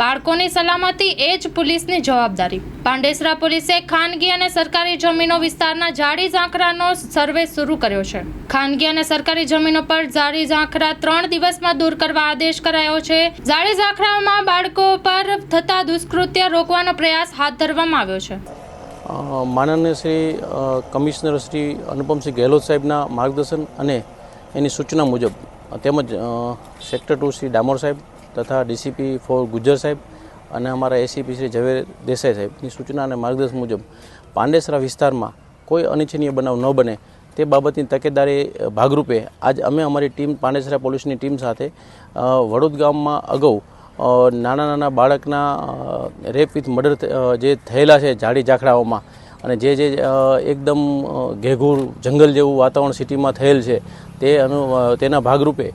બાળકોની સલામતી એ જ પોલીસની જવાબદારી. પાંડેસરા પોલીસે ખાનગી અને સરકારી જમીનો વિસ્તારના જાડી ઝાંખરાનો સર્વે શરૂ કર્યો છે. ખાનગી અને સરકારી જમીનો પર જાડી ઝાંખરા ત્રણ દિવસમાં દૂર કરવા આદેશ કરાયો છે. જાડી ઝાંખરામાં બાળકો પર થતા દુષ્કૃત્ય રોકવાનો પ્રયાસ હાથ ધરવામાં આવ્યો છે. માનનીય શ્રી કમિશનર શ્રી અનુપમસિંહ ગેહલોત સાહેબના માર્ગદર્શન અને એની સૂચના મુજબ તેમજ સેક્ટર ટુ શ્રી ડામોર સાહેબ તથા ડીસીપી ફોર ગુજ્જર સાહેબ અને અમારા એસીપી શ્રી ઝવેર દેસાઈ સાહેબની સૂચના અને માર્ગદર્શન મુજબ પાંડેસરા વિસ્તારમાં કોઈ અનિચ્છનીય બનાવ ન બને તે બાબતની તકેદારી ભાગરૂપે આજ અમે અમારી ટીમ પાંડેસરા પોલીસની ટીમ સાથે વડોદ ગામમાં અગાઉ નાના નાના બાળકના રેપ વિથ મર્ડર જે થયેલા છે જાડી ઝાખડાઓમાં અને જે જે એકદમ ઘેઘૂર જંગલ જેવું વાતાવરણ સિટીમાં થયેલ છે તે અનુ તેના ભાગરૂપે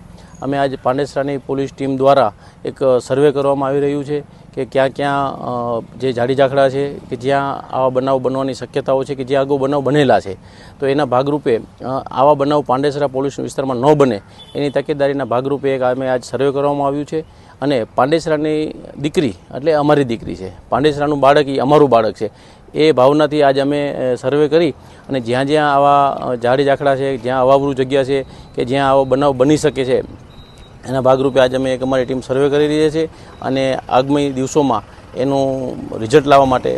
અમે આજ પાંડેસરાની પોલીસ ટીમ દ્વારા એક સર્વે કરવામાં આવી રહ્યું છે કે ક્યાં ક્યાં જે જાડી ઝાખડા છે, કે જ્યાં આવા બનાવ બનવાની શક્યતાઓ છે, કે જ્યાં અગાઉ બનાવ બનેલા છે. તો એના ભાગરૂપે આવા બનાવ પાંડેસરા પોલીસ વિસ્તારમાં ન બને એની તકેદારીના ભાગરૂપે એક અમે આજ સર્વે કરવામાં આવ્યું છે. અને પાંડેસરાની દીકરી, એટલે અમારી દીકરી છે. પાંડેસરાનું બાળક એ અમારું બાળક છે. એ ભાવનાથી આજ અમે સર્વે કરી અને જ્યાં જ્યાં આવા જાડી ઝાખડા છે, જ્યાં અવાવરું જગ્યા છે, કે જ્યાં આવો બનાવ બની શકે છે એના ભાગરૂપે આજે અમે એક અમારી ટીમ સર્વે કરી રહી છે અને આગામી દિવસોમાં એનું રિઝલ્ટ લાવવા માટે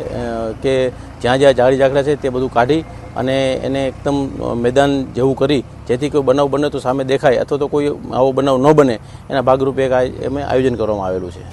કે જ્યાં જ્યાં જાળી ઝાકડા છે તે બધું કાઢી અને એને એકદમ મેદાન જેવું કરી, જેથી કોઈ બનાવ બને તો સામે દેખાય અથવા તો કોઈ આવો બનાવ ન બને, એના ભાગરૂપે એક અમે આયોજન કરવામાં આવેલું છે.